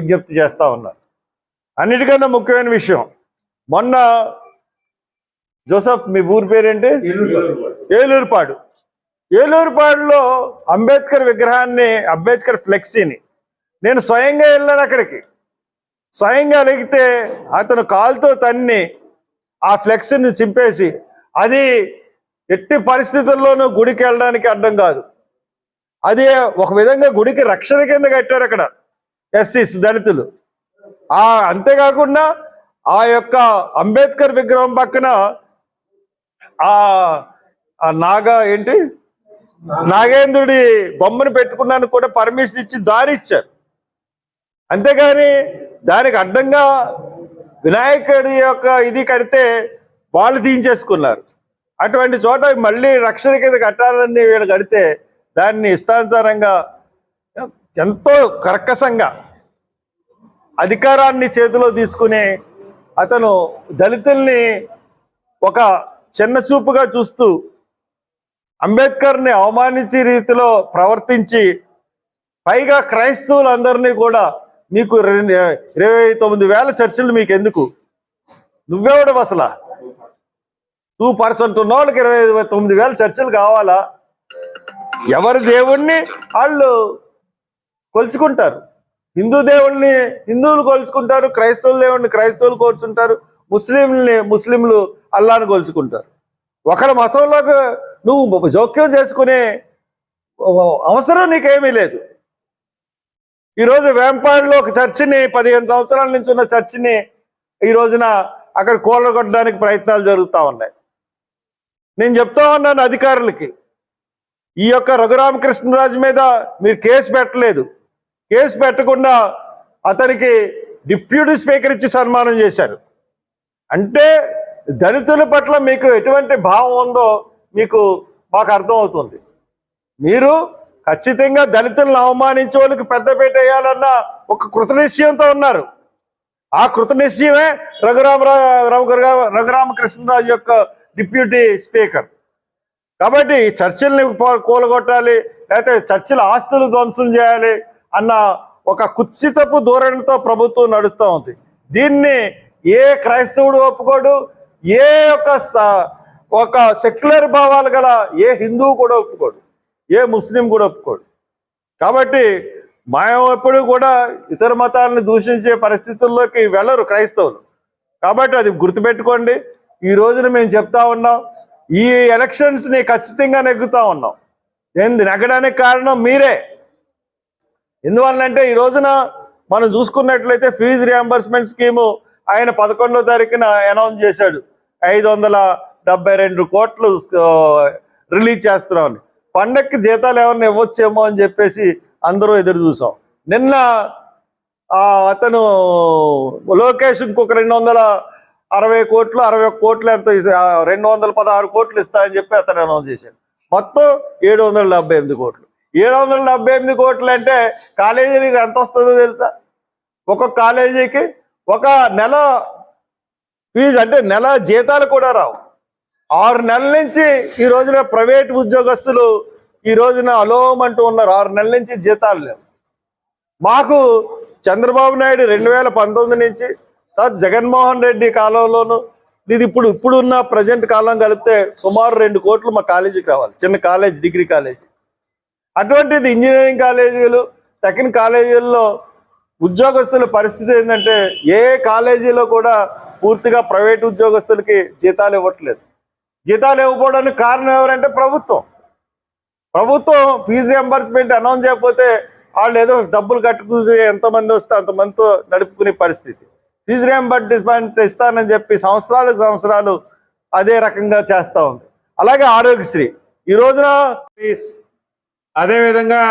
విజ్ఞప్తి చేస్తా ఉన్నారు అన్నిటికన్నా ముఖ్యమైన విషయం మొన్న జోసఫ్ మీ ఊరి పేరేంటి? ఏలూరుపాడు. ఏలూరుపాడులో అంబేద్కర్ విగ్రహాన్ని అంబేద్కర్ ఫ్లెక్సీని నేను స్వయంగా వెళ్ళాను అక్కడికి. స్వయంగా లెగితే అతను కాలుతో తన్ని ఆ ఫ్లెక్స్ని చింపేసి అది ఎట్టి పరిస్థితుల్లోనూ గుడికి వెళ్ళడానికి అడ్డం కాదు. అది ఒక విధంగా గుడికి రక్షణ కింద కట్టారు అక్కడ. ఎస్సీస్ దళితులు. ఆ అంతేకాకుండా ఆ యొక్క అంబేద్కర్ విగ్రహం పక్కన ఆ నాగా ఏంటి? నాగేంద్రుడి బొమ్మను పెట్టుకున్నాను కూడా పర్మిషన్ ఇచ్చి దారి ఇచ్చారు. అంతేగాని దానికి అడ్డంగా వినాయకుడి యొక్క ఇది కడితే వాళ్ళు తీయించేసుకున్నారు. అటువంటి చోట మళ్ళీ రక్షణ కింద కట్టాలని వీళ్ళు కడితే దాన్ని ఇష్టానుసారంగా ఎంతో కర్కశంగా అధికారాన్ని చేతిలో తీసుకుని అతను దళితుల్ని ఒక చిన్న చూపుగా చూస్తూ అంబేద్కర్ని అవమానించే రీతిలో ప్రవర్తించి పైగా క్రైస్తవులందరినీ కూడా మీకు రెండు- ఇరవై తొమ్మిది వేల చర్చలు మీకు ఎందుకు నువ్వెవడు అసలు? టూ పర్సెంట్ ఉన్న వాళ్ళకి ఇరవై తొమ్మిది వేల చర్చలు కావాలా? ఎవరి దేవుణ్ణి వాళ్ళు కొలుచుకుంటారు? హిందూ దేవుల్ని హిందువులు కొలుచుకుంటారు క్రైస్తవుల దేవుణ్ణి క్రైస్తవులు కోల్చుంటారు ముస్లింలని ముస్లింలు అల్లాను కొలుచుకుంటారు. ఒకరి మతంలోకి నువ్వు జోక్యం చేసుకునే అవసరం నీకేమీ లేదు. ఈరోజు వేంపాడులో ఒక చర్చిని పదిహేను సంవత్సరాల నుంచి ఉన్న చర్చిని ఈ రోజున అక్కడ కూలగొట్టడానికి ప్రయత్నాలు జరుగుతూ ఉన్నాయి. నేను చెప్తా ఉన్నాను అధికారులకి ఈ యొక్క రఘురామకృష్ణరాజు మీద మీరు కేసు పెట్టలేదు. కేసు పెట్టకుండా అతనికి డిప్యూటీ స్పీకర్ ఇచ్చి సన్మానం చేశారు. అంటే దళితుల పట్ల మీకు ఎటువంటి భావం ఉందో మీకు మాకు అర్థమవుతుంది. మీరు ఖచ్చితంగా దళితులను అవమానించే వాళ్ళకి పెద్దపీట వేయాలన్న ఒక కృతనిశ్చయంతో ఉన్నారు. ఆ కృతనిశ్చయమే రఘురామరావు రఘురామకృష్ణరాజు యొక్క డిప్యూటీ స్పీకర్. కాబట్టి చర్చిల్ని కూలగొట్టాలి లేకపోతే చర్చిల ఆస్తులు ధ్వంసం చేయాలి అన్న ఒక కుత్సితపు ధోరణితో ప్రభుత్వం నడుస్తూ ఉంది. దీన్ని ఏ క్రైస్తవుడు ఒప్పుకోడు ఏ ఒక స- ఒక సెక్యులర్ భావాలు గల ఏ హిందువు కూడా ఒప్పుకోడు ఏ ముస్లిం కూడా ఒప్పుకోడు. కాబట్టి మేము ఎప్పుడు కూడా ఇతర మతాలను దూషించే పరిస్థితుల్లోకి వెళ్ళరు క్రైస్తవులు. కాబట్టి అది గుర్తుపెట్టుకోండి. ఈ రోజున మేము చెప్తా ఉన్నాం ఈ ఎలక్షన్స్ని ఖచ్చితంగా నెగ్గుతా ఉన్నాం. ఏంది నెగ్గడానికి కారణం మీరే. ఎందువల్లంటే ఈ రోజున మనం చూసుకున్నట్లయితే ఫీజు రియంబర్స్మెంట్ స్కీము ఆయన పదకొండో తారీఖున అనౌన్స్ చేశాడు. ఐదు వందల డెబ్బై రెండు కోట్లు రిలీజ్ చేస్తున్నామని. పండక్కి జీతాలు ఏమన్నా ఇవ్వచ్చేమో అని చెప్పేసి అందరూ ఎదురు చూసాం. నిన్న అతను లోకేష్ ఇంకొక రెండు వందల అరవై కోట్లు అరవై ఒక్క కోట్లు ఎంతో రెండు వందల పదహారు కోట్లు ఇస్తా అని చెప్పి అతను అనౌన్స్ చేశాడు. మొత్తం ఏడు వందల డెబ్బై ఎనిమిది కోట్లు. ఏడు వందల డెబ్బై ఎనిమిది కోట్లు అంటే కాలేజీలకు ఎంత వస్తుందో తెలుసా? ఒక్కొక్క కాలేజీకి ఒక నెల ఫీజు అంటే నెల జీతాలు కూడా రావు. ఆరు నెలల నుంచి ఈ రోజున ప్రైవేట్ ఉద్యోగస్తులు ఈ రోజున అలోమంటూ ఉన్నారు. ఆరు నెలల నుంచి జీతాలు లేవు. మాకు చంద్రబాబు నాయుడు రెండు వేల పంతొమ్మిది నుంచి తర్వాత జగన్మోహన్ రెడ్డి కాలంలోనూ ఇది ఇప్పుడు ఇప్పుడున్న ప్రజెంట్ కాలం కలిపితే సుమారు రెండు కోట్లు మా కాలేజీకి రావాలి. చిన్న కాలేజ్ డిగ్రీ కాలేజీ. అటువంటిది ఇంజనీరింగ్ కాలేజీలు టెక్నిక్ కాలేజీల్లో ఉద్యోగస్తుల పరిస్థితి ఏంటంటే ఏ కాలేజీలో కూడా పూర్తిగా ప్రైవేట్ ఉద్యోగస్తులకి జీతాలు ఇవ్వట్లేదు. జీతాలు ఇవ్వకపోవడానికి కారణం ఎవరంటే ప్రభుత్వం. ప్రభుత్వం ఫీజు రియంబర్స్మెంట్ అనౌన్స్ చేయకపోతే వాళ్ళు ఏదో డబ్బులు కట్టుకుని ఎంతమంది వస్తే అంతమందితో నడుపుకునే పరిస్థితి. ఫీజు రియంబర్స్మెంట్ ఇస్తానని చెప్పి సంవత్సరాలకు సంవత్సరాలు అదే రకంగా చేస్తూ ఉంది. అలాగే ఆరోగ్యశ్రీ. ఈ రోజున సర్వీస్ అదేవిధంగా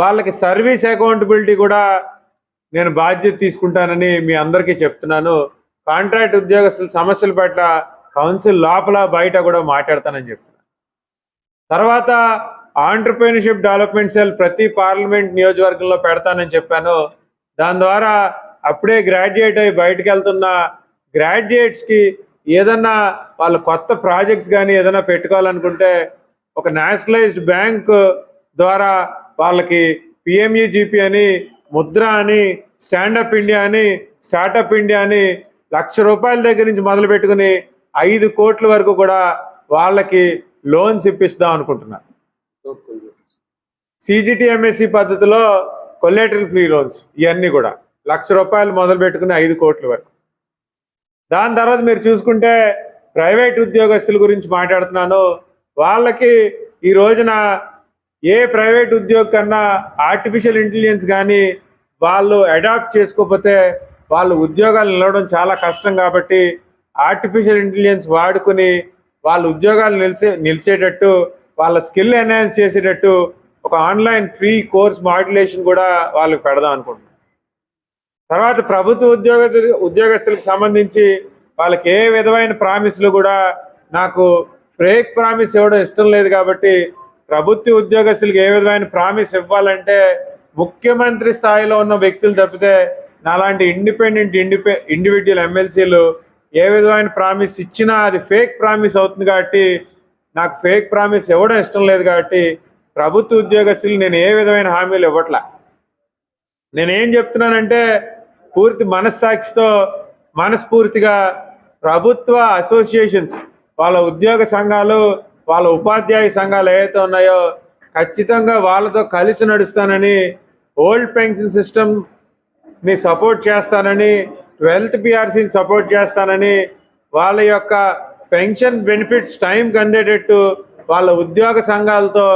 వాళ్ళకి సర్వీస్ అకౌంటబిలిటీ కూడా నేను బాధ్యత తీసుకుంటానని మీ అందరికీ చెప్తున్నాను. కాంట్రాక్ట్ ఉద్యోగస్తుల సమస్యల పట్ల కౌన్సిల్ లోపల బయట కూడా మాట్లాడతానని చెప్తున్నాను. తర్వాత ఆంటర్ప్రీనర్షిప్ డెవలప్మెంట్ సెల్ ప్రతి పార్లమెంట్ నియోజకవర్గంలో పెడతానని చెప్పాను. దాని ద్వారా అప్పుడే గ్రాడ్యుయేట్ అయ్యి బయటకు వెళ్తున్న గ్రాడ్యుయేట్స్కి ఏదన్నా వాళ్ళ కొత్త ప్రాజెక్ట్స్ కానీ ఏదైనా పెట్టుకోవాలనుకుంటే ఒక నేషనలైజ్డ్ బ్యాంక్ ద్వారా వాళ్ళకి పిఎంఈజీపీ అని ముద్ర అని స్టాండప్ ఇండియా అని స్టార్టప్ ఇండియా అని లక్ష రూపాయల దగ్గర నుంచి మొదలు పెట్టుకుని ఐదు కోట్ల వరకు కూడా వాళ్ళకి లోన్స్ ఇప్పిస్తాం అనుకుంటున్నారు. సిజిటిఎంఎస్సి పద్ధతిలో కొలేటరల్ ఫ్రీ లోన్స్ ఇవన్నీ కూడా లక్ష రూపాయలు మొదలు పెట్టుకుని ఐదు కోట్ల వరకు. దాని తర్వాత మీరు చూసుకుంటే ప్రైవేట్ ఉద్యోగస్తుల గురించి మాట్లాడుతున్నాను. వాళ్ళకి ఈ రోజున ఏ ప్రైవేట్ ఉద్యోగ కన్నా ఆర్టిఫిషియల్ ఇంటెలిజెన్స్ కానీ వాళ్ళు అడాప్ట్ చేసుకోకపోతే వాళ్ళు ఉద్యోగాలు నిలవడం చాలా కష్టం కాబట్టి ఆర్టిఫిషియల్ ఇంటెలిజెన్స్ వాడుకుని వాళ్ళ ఉద్యోగాలు నిలిచే నిలిచేటట్టు వాళ్ళ స్కిల్ ఎన్హాన్స్ చేసేటట్టు ఒక ఆన్లైన్ ఫ్రీ కోర్స్ మాడ్యులేషన్ కూడా వాళ్ళకి పెడదాం అనుకుంటున్నాం. తర్వాత ప్రభుత్వ ఉద్యోగ ఉద్యోగస్తులకు సంబంధించి వాళ్ళకి ఏ విధమైన ప్రామిస్లు కూడా నాకు ఫేక్ ప్రామిస్ ఇవ్వడం ఇష్టం లేదు కాబట్టి ప్రభుత్వ ఉద్యోగస్తులకు ఏ విధమైన ప్రామిస్ ఇవ్వాలంటే ముఖ్యమంత్రి స్థాయిలో ఉన్న వ్యక్తులు తప్పితే నాలాంటి ఇండిపెండెంట్ ఇండిపె ఇండివిజువల్ ఎమ్మెల్సీలు ఏ విధమైన ప్రామిస్ ఇచ్చినా అది ఫేక్ ప్రామిస్ అవుతుంది కాబట్టి నాకు ఫేక్ ప్రామిస్ ఇవ్వడం ఇష్టం లేదు కాబట్టి ప్రభుత్వ ఉద్యోగస్తులు నేను ఏ విధమైన హామీలు ఇవ్వట్లా. నేనేం చెప్తున్నానంటే పూర్తి మనస్సాక్షితో మనస్ఫూర్తిగా ప్రభుత్వ అసోసియేషన్స్ వాళ్ళ ఉద్యోగ సంఘాలు వాళ్ళ ఉపాధ్యాయ సంఘాలు ఏవైతే ఉన్నాయో ఖచ్చితంగా వాళ్ళతో కలిసి నడుస్తానని ఓల్డ్ పెన్షన్ సిస్టమ్ని సపోర్ట్ చేస్తానని ట్వెల్త్ పిఆర్సీని సపోర్ట్ చేస్తానని వాళ్ళ యొక్క పెన్షన్ బెనిఫిట్స్ టైంకి అందేటట్టు వాళ్ళ ఉద్యోగ సంఘాలతో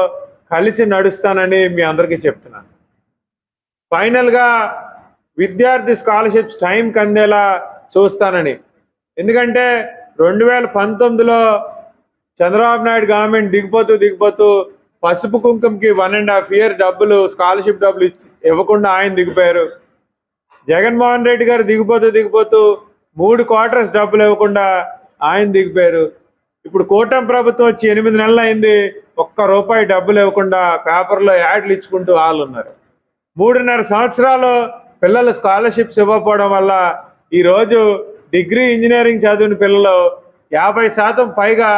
కలిసి నడుస్తానని మీ అందరికీ చెప్తున్నాను. ఫైనల్గా విద్యార్థి స్కాలర్షిప్స్ టైంకి అందేలా చూస్తానని. ఎందుకంటే రెండు వేల పంతొమ్మిదిలో చంద్రబాబు నాయుడు గవర్నమెంట్ దిగిపోతూ దిగిపోతూ పసుపు కుంకుమకి వన్ అండ్ హాఫ్ ఇయర్ డబ్బులు స్కాలర్షిప్ డబ్బులు ఇచ్చి ఇవ్వకుండా ఆయన దిగిపోయారు. జగన్మోహన్ రెడ్డి గారు దిగిపోతూ దిగిపోతూ మూడు క్వార్టర్స్ డబ్బులు ఇవ్వకుండా ఆయన దిగిపోయారు. ఇప్పుడు కూటమి ప్రభుత్వం వచ్చి ఎనిమిది నెలలు అయింది ఒక్క రూపాయి డబ్బులు ఇవ్వకుండా పేపర్లో యాడ్లు ఇచ్చుకుంటూ వాళ్ళు ఉన్నారు. మూడున్నర సంవత్సరాలు పిల్లలు స్కాలర్షిప్స్ ఇవ్వకపోవడం వల్ల ఈరోజు డిగ్రీ ఇంజనీరింగ్ చదివిన పిల్లలు యాభై శాతం పైగా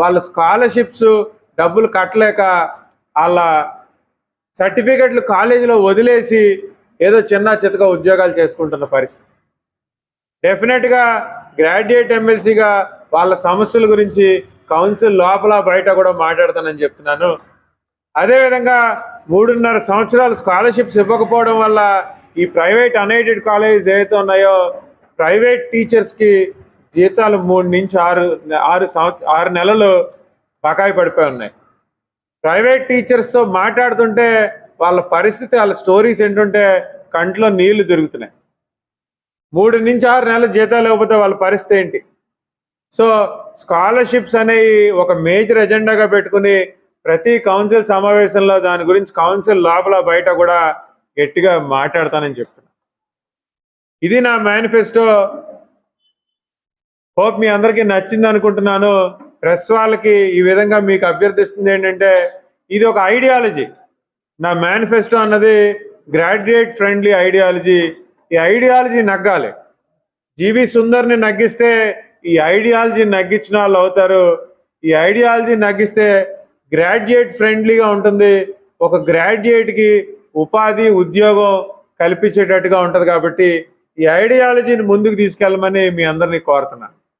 వాళ్ళ స్కాలర్షిప్స్ డబ్బులు కట్టలేక వాళ్ళ సర్టిఫికెట్లు కాలేజీలో వదిలేసి ఏదో చిన్న చితక ఉద్యోగాలు చేసుకుంటున్న పరిస్థితి. డెఫినెట్గా గ్రాడ్యుయేట్ ఎమ్మెల్సీగా వాళ్ళ సమస్యల గురించి కౌన్సిల్ లోపల బయట కూడా మాట్లాడతానని చెప్తున్నాను. అదేవిధంగా మూడున్నర సంవత్సరాలు స్కాలర్షిప్స్ ఇవ్వకపోవడం వల్ల ఈ ప్రైవేట్ అన్ఎయిడెడ్ కాలేజెస్ ఏవైతే ఉన్నాయో ప్రైవేట్ టీచర్స్కి జీతాలు మూడు నుంచి ఆరు ఆరు సంవత్సరం ఆరు నెలలు బకాయి పడిపోయి ఉన్నాయి. ప్రైవేట్ టీచర్స్తో మాట్లాడుతుంటే వాళ్ళ పరిస్థితి వాళ్ళ స్టోరీస్ ఏంటంటే కంట్లో నీళ్ళు దొరుకుతున్నాయి మూడు నుంచి ఆరు నెలల జీతాలు ఇవ్వకపోతే వాళ్ళ పరిస్థితి ఏంటి? సో స్కాలర్షిప్స్ అనేవి ఒక మేజర్ ఎజెండాగా పెట్టుకుని ప్రతి కౌన్సిల్ సమావేశంలో దాని గురించి కౌన్సిల్ లోపల బయట కూడా గట్టిగా మాట్లాడతానని చెప్తున్నా. ఇది నా మేనిఫెస్టో హోప్ మీ అందరికీ నచ్చింది అనుకుంటున్నాను. ప్రెస్ వాళ్ళకి ఈ విధంగా మీకు అభ్యర్థిస్తుంది ఏంటంటే ఇది ఒక ఐడియాలజీ. నా మేనిఫెస్టో అన్నది గ్రాడ్యుయేట్ ఫ్రెండ్లీ ఐడియాలజీ. ఈ ఐడియాలజీ నగ్గాలి. జీవి సుందర్ని నగ్గిస్తే ఈ ఐడియాలజీ నగ్గించిన వాళ్ళు అవుతారు. ఈ ఐడియాలజీ నగ్గిస్తే గ్రాడ్యుయేట్ ఫ్రెండ్లీగా ఉంటుంది. ఒక గ్రాడ్యుయేట్కి ఉపాధి ఉద్యోగం కల్పించేటట్టుగా ఉంటుంది కాబట్టి ఈ ఐడియాలజీని ముందుకు తీసుకెళ్ళమని మీ అందరినీ కోరుతున్నాను.